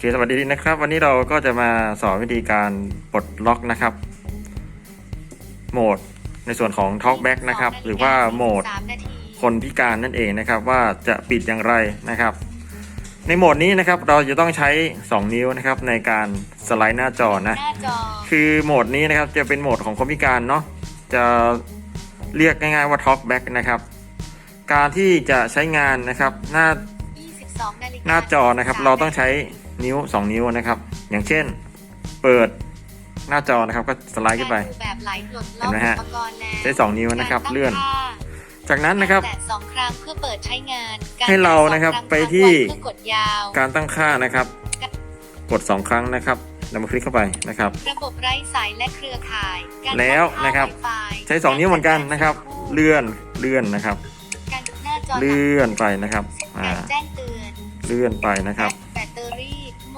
เคสวัสดีนะครับ วันนี้เราก็จะมาสอนวิธีการปลดล็อกนะครับ โหมดในส่วนของ Talkback นะครับ หรือว่าโหมดสามนาทีคนพิการนั่นเองนะครับ ว่าจะปิดอย่างไรนะครับ ในโหมดนี้นะครับเราจะต้องใช้ 2 นิ้วนะครับในการสไลด์หน้าจอนะหน้าจอคือโหมดนี้นะครับจะเป็นโหมดของคนพิการเนาะจะเรียกง่ายๆว่า Talkback นะครับ การที่จะใช้งานนะครับหน้า22นาฬิกาหน้าจอนะครับ เราต้องใช้ นิ้ว 2 นิ้วนะครับ อย่างเช่น เปิดหน้าจอนะครับก็สไลด์ขึ้นไปการดูแบบไหลหล่นเห็นไหมฮะอุปกรณ์แล้วใช้2นิ้วนะครับการตั้งเลื่อนค่าจากนั้นนะครับแตะสองครั้งเพื่อเปิดใช้งานให้เรานะครับแตสองงไปที่เพื่อกดยาวการตั้งค่านะครับ กด 2 ครั้งนะครับแล้วมาคลิกเข้าไปนะครับ ระบบไร้สายและเครือข่ายการแล้วนะครับตั้งค่า Wi-Fi ใช้ 2 นิ้วเหมือนกันนะครับ เลื่อนเลื่อนนะครับการหน้าจอเลื่อนไปนะครับอ่าการแจ้งเตือนเลื่อนไปนะครับ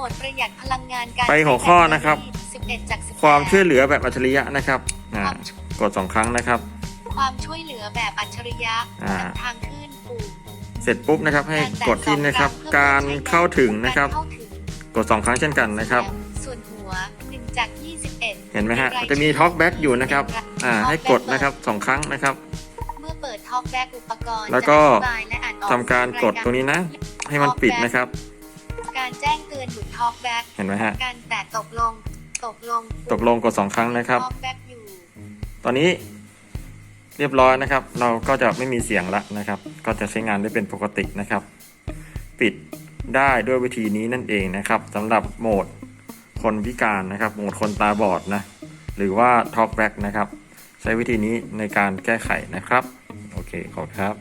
มดประหยัดพลังงานการไปหัวข้อนะครับ 11จาก18ความช่วยเหลือแบบอัจฉริยะนะครับอ่ากด2ครั้งนะครับ ความช่วยเหลือแบบอัจฉริยะอ่า ทางขึ้นปุ่มเสร็จปุ๊บนะครับ ให้กดที่นะครับ การเข้าถึงนะครับ การเข้าถึงกด2ครั้งเช่นกันนะครับ ส่วนหัว1จาก21เห็นไหมฮะมันจะมี Talkback อยู่นะครับอ่าให้กดนะครับสองครั้งนะครับ เมื่อเปิด Talkback อุปกรณ์แล้วก็ จะอธิบายและอ่านออกทำการกดตรงนี้นะ ให้มันปิดนะครับ การแจ้งเตือนหยุด Talkback เห็นไหมฮะ การแตะตกลง ตกลงตกลงกด2ครั้งนะครับ Talkback อยู่ ตอนนี้เรียบร้อยนะครับ เราก็จะไม่มีเสียงละนะครับ ก็จะใช้งานได้เป็นปกตินะครับ ปิดได้ด้วยวิธีนี้นั่นเองนะครับสำหรับโหมดคนพิการนะครับ โหมดคนตาบอดนะ หรือว่า Talkback นะครับ ใช้วิธีนี้ในการแก้ไขนะครับ โอเค ขอบคุณครับ